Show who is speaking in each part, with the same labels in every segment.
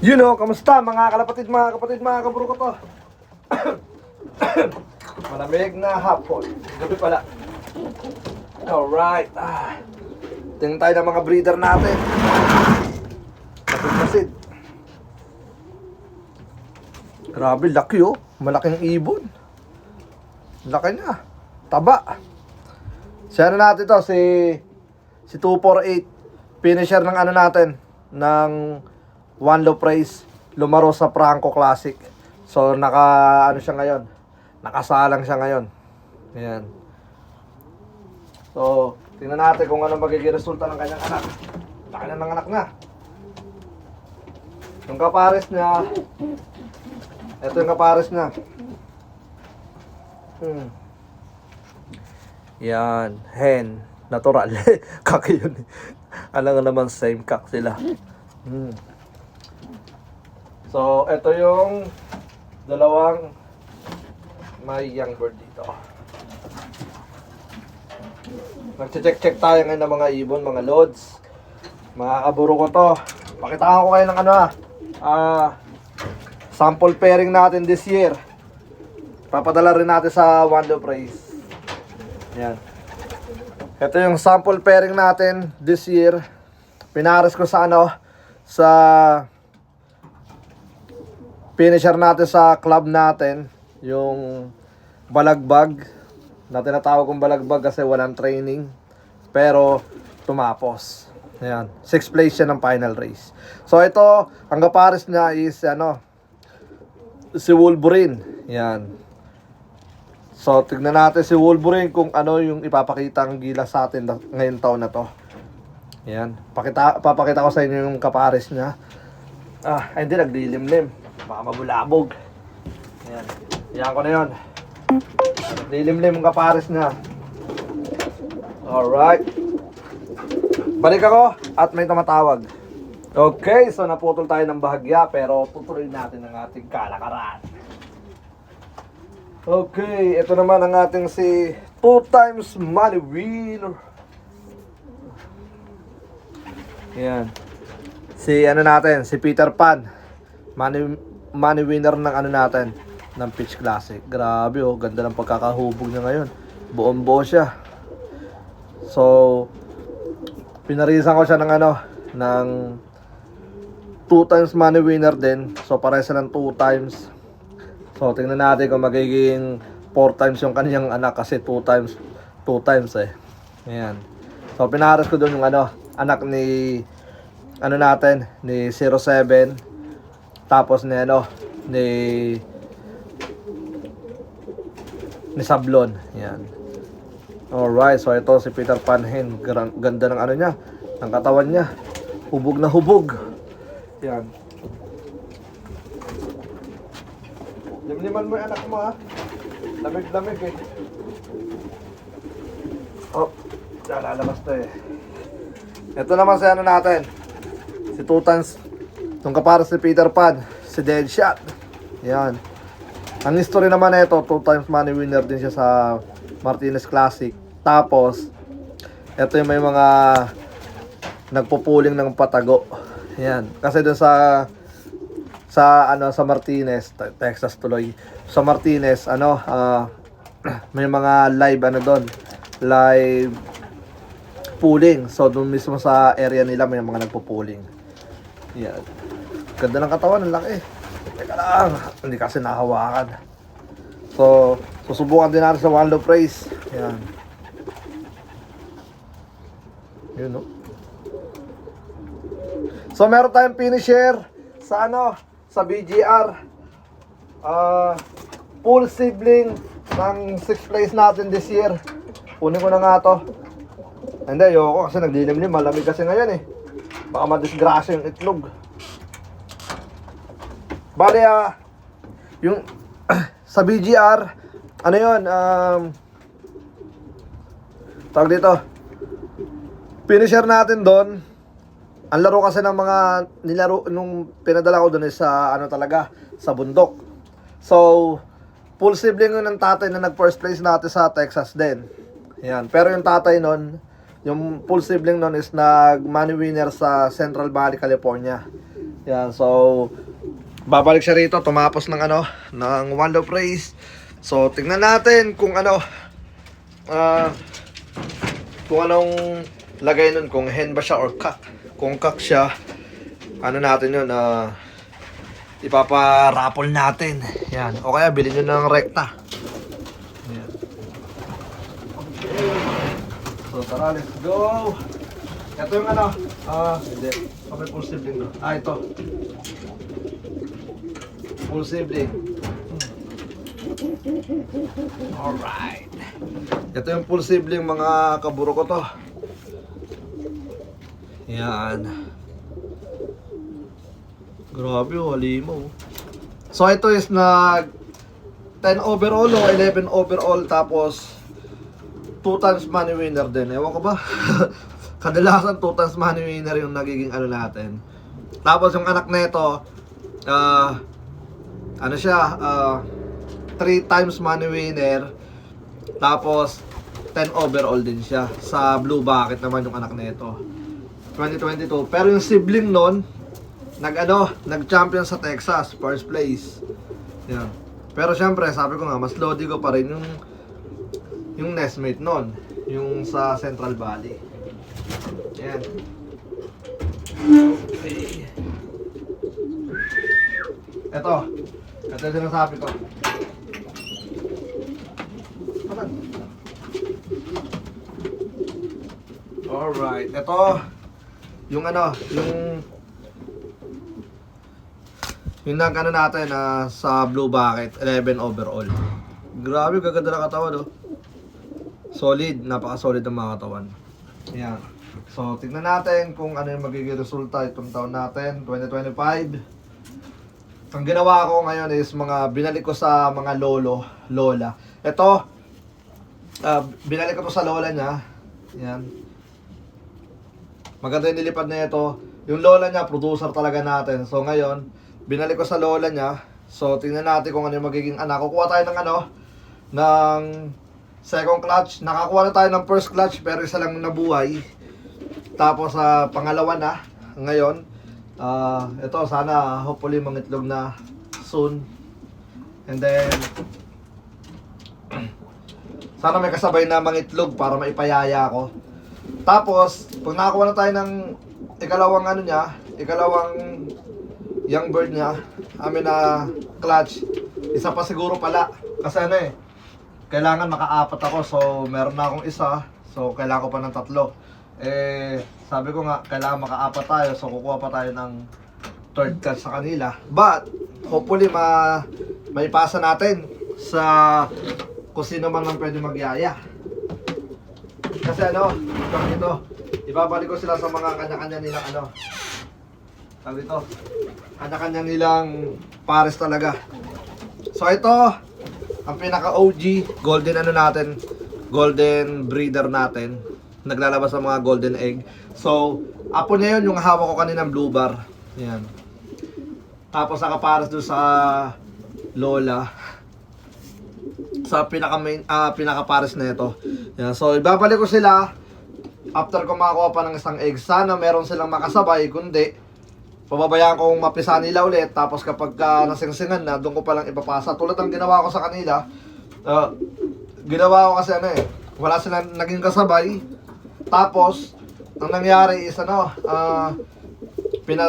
Speaker 1: You know, kamusta mga kalapatid, mga kapatid, mga kaburo ko to? Malamig na hapon. Gabi pala. Alright. Ah. Tingnan tayo ng mga breeder natin. Masid-masid. Grabe, laki oh. Malaking ibon. Laki niya. Taba. Si ano natin to, si si 248 finisher ng ano natin ng One Low Praise lumaro sa Franco Classic. So naka ano siya ngayon? Nakasalang siya ngayon. Ayan. So, tingnan natin kung ano magiging resulta ng kanyang anak. Laki na ng anak na. Yung kapares niya, ito yung kapares niya. Hmm. Yan, hen, natural. kaki yun. Alam nga naman same kak sila. Hmm. So, ito yung dalawang may young bird dito. Nagche-check-check tayo ngayon ng mga ibon, mga loads. Mga kaburo ko to. Pakitaan ko kayo ng ano ah. ah, sample pairing natin this year. Papadala rin natin sa Wando Prize. Yan. Ito yung sample pairing natin this year. Pinares ko sa ano, sa finisher natin sa club natin, yung balagbag, na tinatawag kong balagbag kasi walang training, pero tumapos. Ayan, sixth place siya ng final race. So ito, ang kapares niya is ano, si Wolverine. Yan. So, tignan natin si Wolverine kung ano yung ipapakita ang gila sa atin ngayong taon na to. Yan. Pakita, papakita ko sa inyo yung kapares niya. Ah, hindi, naglilimlim. Baka mabulabog. Yan. Yan ko na yun. Naglilimlim yung kapares niya. Alright. Balik ako at may tumatawag. Okay, so naputol tayo ng bahagya pero tutuloy natin ang ating kalakaran. Okay, ito naman ang ating si two times money wheel. Yan. Si ano natin, si Peter Pan. Money, money winner ng ano natin, ng Pitch Classic. Grabe oh, ganda ng pagkakahubog niya ngayon. Buong buo siya. So, pinarisan ko siya ng ano, ng two times money winner din. So, pares siya ng two times. So, tingnan natin kung magiging 4 times yung kanyang anak kasi 2 times 2 times eh. Ayan. So, pinaharas ko doon yung ano, anak ni ano natin, ni 07 tapos ni ano, ni ni Sablon. Ayan. Alright, so ito si Peter Pan Hen. Gran- Ganda ng ano niya, ng katawan niya. Hubog na hubog. Yan. Limliman mo yung anak mo ha. Lamig-lamig eh. Oh, lalabas to eh. Ito naman si ano natin. Si Tutans. Nung kapara si Peter Pan. Si Deadshot. Yan. Ang history naman nito, two times money winner din siya sa Martinez Classic. Tapos, ito yung may mga nagpupuling ng patago. Yan. Kasi dun sa sa ano sa Martinez, Te- Texas tuloy. Sa Martinez, ano, ah, may mga live ano doon. Live pooling. So doon mismo sa area nila may mga nagpo-pooling. Yan. Ganda ng katawan, ang laki. Teka lang, hindi kasi nahawakan. So, susubukan din natin sa One Low Praise. Yan. Yun, no? So, meron tayong finisher sa ano, sa BGR. Ah, full sibling ng 6th place natin this year. Kunin ko na nga to. Hindi, ayoko kasi naglilimlim. Malamig kasi ngayon eh. Baka madisgrasya yung itlog. Bale, ah, yung sa BGR, ano yun, um, tawag dito, finisher natin doon, ang laro kasi ng mga nilaro nung pinadala ko doon is sa ano talaga sa bundok. So full sibling yun ng tatay na nag first place natin sa Texas din. Yan. Pero yung tatay nun, yung full sibling nun is nag money winner sa Central Valley, California. Yan, so babalik siya rito, tumapos ng ano, ng one love race. So tingnan natin kung ano ah kung anong lagay nun, kung hen ba siya or cock. Kung cock siya, ano natin yun, na ipaparapol natin. Yan. O kaya bilhin nyo ng rekta. Yan. So tara, let's go! Ito yung ano, ah, hindi. Kami full sibling no? Ah, ito. Full sibling. Alright. Ito yung full sibling mga kaburo ko to. Yan. Grabe oh, halimaw. So ito is nag 10 overall o 11 overall tapos 2 times money winner din. Ewan ko ba? Kadalasan 2 times money winner yung nagiging ano natin. Tapos yung anak nito, ah ano siya, ah 3 times money winner. Tapos 10 overall din siya. Sa Blue Bucket naman yung anak nito. 2022. Pero yung sibling nun, nag ano, nag-champion sa Texas, first place. Yan. Pero syempre, sabi ko nga, mas lodi ko pa rin yung yung nestmate nun, yung sa Central Valley. Yan. Okay. Ito. Ito yung sinasabi ko. Alright. Ito, yung ano, yung yung nag ano natin na sa Blue Bucket, 11 overall. Grabe, gaganda na katawan, no? Solid, napaka-solid ng mga katawan. Ayan. So, tingnan natin kung ano yung magiging resulta itong taon natin, 2025. Ang ginawa ko ngayon is mga binalik ko sa mga lolo, lola. Ito, ah, binalik ko to sa lola niya. Yan. Maganda yung nilipad na ito. Yung lola niya, producer talaga natin. So ngayon, binalik ko sa lola niya. So tingnan natin kung ano yung magiging anak. Kukuha tayo ng ano, ng second clutch. Nakakuha na tayo ng first clutch pero isa lang nabuhay. Tapos sa pangalawa na ngayon. ah ito sana hopefully mangitlog na soon. And then sana may kasabay na mangitlog para maipayaya ko. Tapos, pag nakakuha na tayo ng ikalawang ano niya, ikalawang young bird niya, amin na clutch, isa pa siguro pala. Kasi ano eh, kailangan makaapat ako. So, meron na akong isa. So, kailangan ko pa ng tatlo. Eh, sabi ko nga, kailangan makaapat tayo. So, kukuha pa tayo ng third clutch sa kanila. But, hopefully, ma may pasa natin sa kung sino man lang pwede magyaya. Kasi ano, ito, ibabalik ko sila sa mga kanya-kanya nilang ano. Sabi ito, kanya-kanya nilang pares talaga. So ito, ang pinaka-OG, golden ano natin, golden breeder natin. Naglalabas ng mga golden egg. So, apo niya yun, yung hawak ko kaninang blue bar. Yan. Tapos nakapares doon sa Lola sa pinaka main ah pinaka pares na ito. Yan. So ibabalik ko sila after ko makakuha pa ng isang egg. Sana meron silang makasabay kundi pababayaan kong mapisa nila ulit tapos kapag ka nasingsingan na doon ko pa lang ipapasa. Tulad ng ginawa ko sa kanila. ah, ginawa ko kasi ano eh wala silang naging kasabay. Tapos ang nangyari is ano ah pina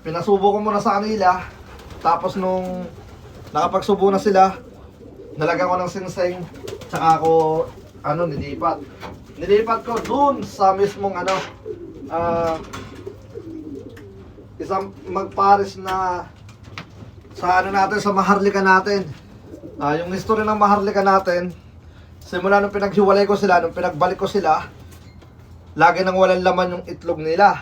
Speaker 1: pinasubo ko muna sa kanila. Tapos nung nakapagsubo na sila, nalagyan ko ng singsing, tsaka ako, ano, nilipat. Nilipat ko dun sa mismong, ano, ah, isang magpares na sa ano natin, sa maharlika natin. Ah, yung history ng maharlika natin, simula nung pinaghiwalay ko sila, nung pinagbalik ko sila, lagi nang walang laman yung itlog nila.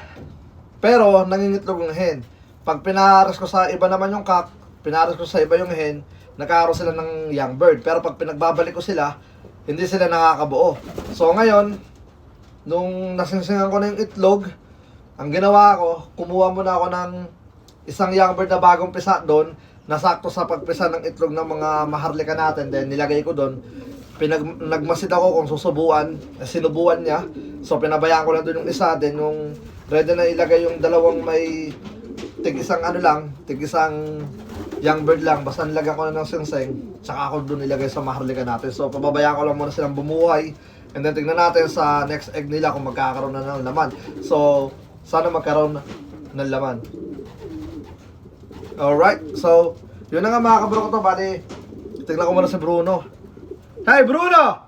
Speaker 1: Pero, nangingitlog yung hen. Pag pinaharas ko sa iba naman yung cock, pinaharas ko sa iba yung hen, nagkakaroon sila ng young bird. Pero pag pinagbabalik ko sila, hindi sila nakakabuo. So ngayon, nung nasingsingan ko na yung itlog, ang ginawa ko, kumuha muna ako ng isang young bird na bagong pisa doon, nasakto sa pagpisa ng itlog ng mga maharlika natin, then nilagay ko doon. Pinag, nagmasid ako kung susubuan, sinubuan niya. So pinabayaan ko lang doon yung isa, then yung ready na ilagay yung dalawang may tig isang ano lang, tig isang young bird lang, basta nilagyan ko na ng singseng, tsaka ako doon nilagay sa maharlika natin. So, pababayaan ko lang muna silang bumuhay, and then tignan natin sa next egg nila kung magkakaroon na ng laman. So, sana magkaroon ng laman. Alright, so, yun na nga mga kabro ko to, bali, tignan ko muna si Bruno. Hey Bruno!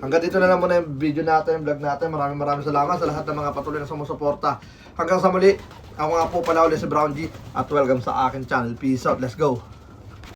Speaker 1: Hanggang dito na lang muna yung video natin, yung vlog natin. Maraming maraming salamat sa lahat ng mga patuloy na sumusuporta. Hanggang sa muli, ako nga po pala ulit si Brown G at welcome sa akin channel. Peace out, let's go!